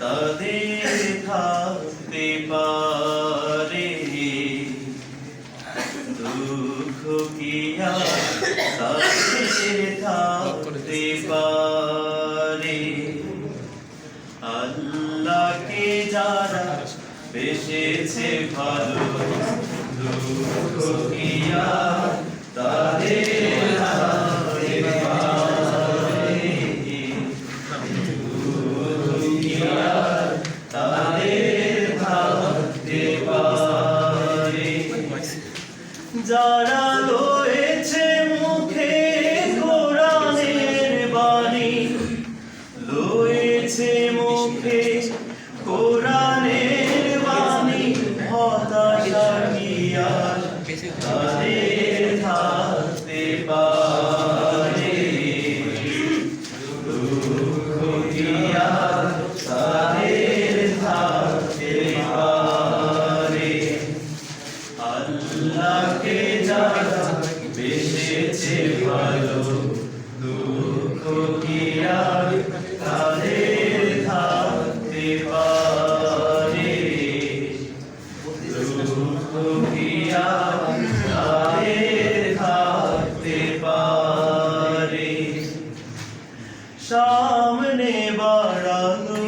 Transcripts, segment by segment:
তাদের পারে। দুঃখ কি থাকতে পারে? আল্লাহকে যারা বেসেছে ভালো দুঃখ কি তাদের যারা রয়েছে মুখে কোরআনের বাণী। মুখে কোরআনের বাণী। হতাশা কি আর তাদের থাকতে পারে? বেসেছে ভালো দুঃখ কি আর তাদের থাকতে পারে? দুঃখ কি আর তাদের থাকতে পারে? সামনে বাড়ানো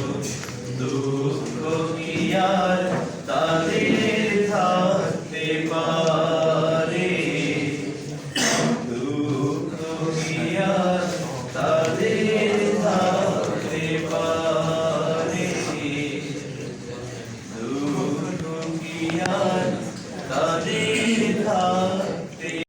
দুঃখ কি আর তাদের থাকতে পারে